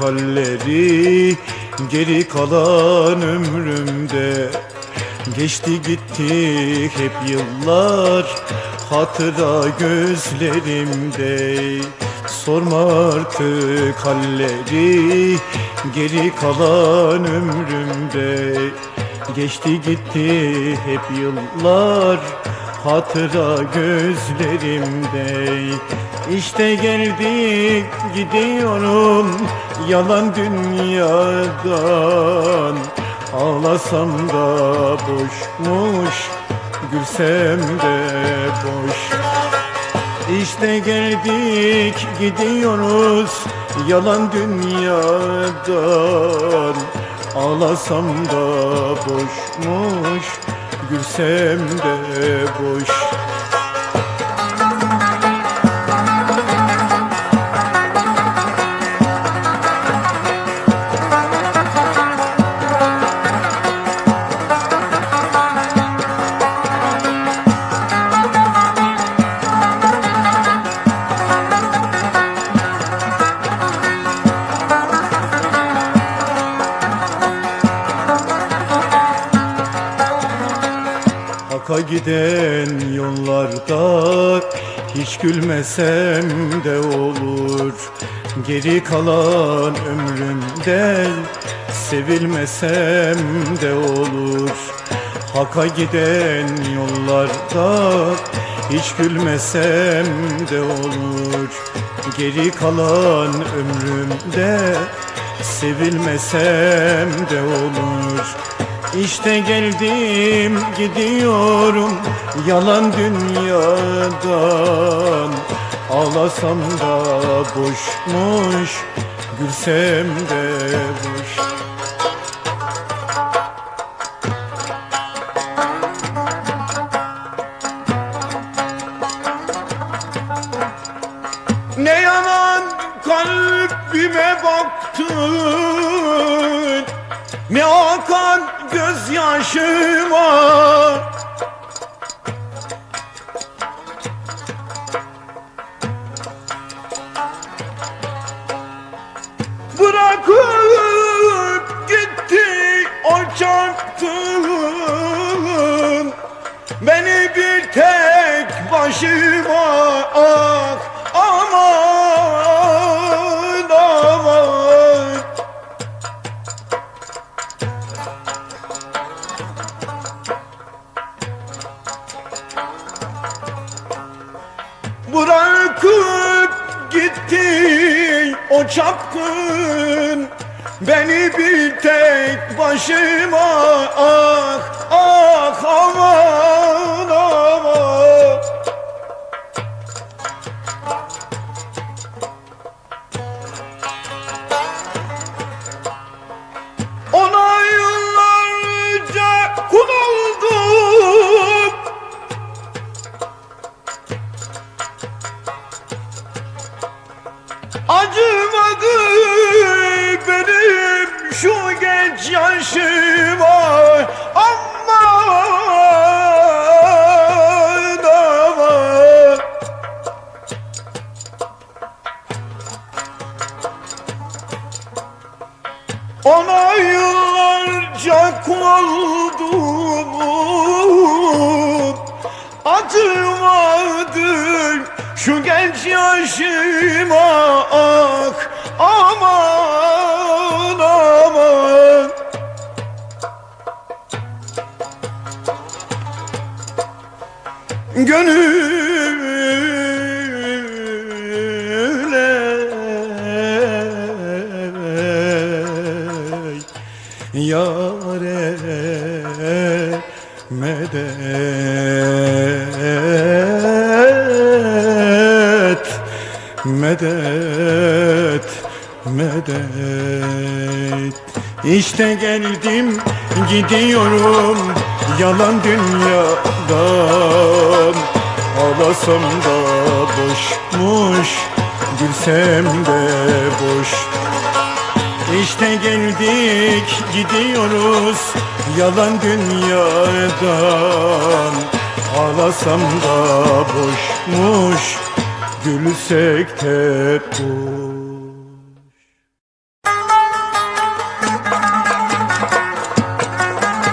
halleri Geri kalan ömrümde. Geçti gitti hep yıllar Hatıra gözlerimde. Sorma artık halleri Geri kalan ömrümde. Geçti gitti hep yıllar Hatıra gözlerimde. İşte geldik gidiyorum Yalan dünyadan. Ağlasam da boşmuş Gülsem de boş. İşte geldik gidiyoruz Yalan dünyadan. Ağlasam da boşmuş Gülsem de boş Haka giden yollarda hiç gülmesem de olur. Geri kalan ömrümde sevilmesem de olur. Haka giden yollarda hiç gülmesem de olur. Geri kalan ömrümde sevilmesem de olur İşte geldim gidiyorum yalan dünyadan. Ağlasam da boşmuş gülsem de boş. Ne yalan kalbime baktın Ne akan gözyaşıma o çapkın Beni bir tek başıma ah ah aman aman genç yaşıma Aman aman. Ona yıllarca kul oldum Acımadı şu genç yaşıma ah aman Gönüle. Yare medet medet medet. İşte geldim gidiyorum yalan dünyadan Ağlasam da boşmuş gülsem de boş. İşte geldik gidiyoruz yalan dünyadan Ağlasam da boşmuş gülsek de boş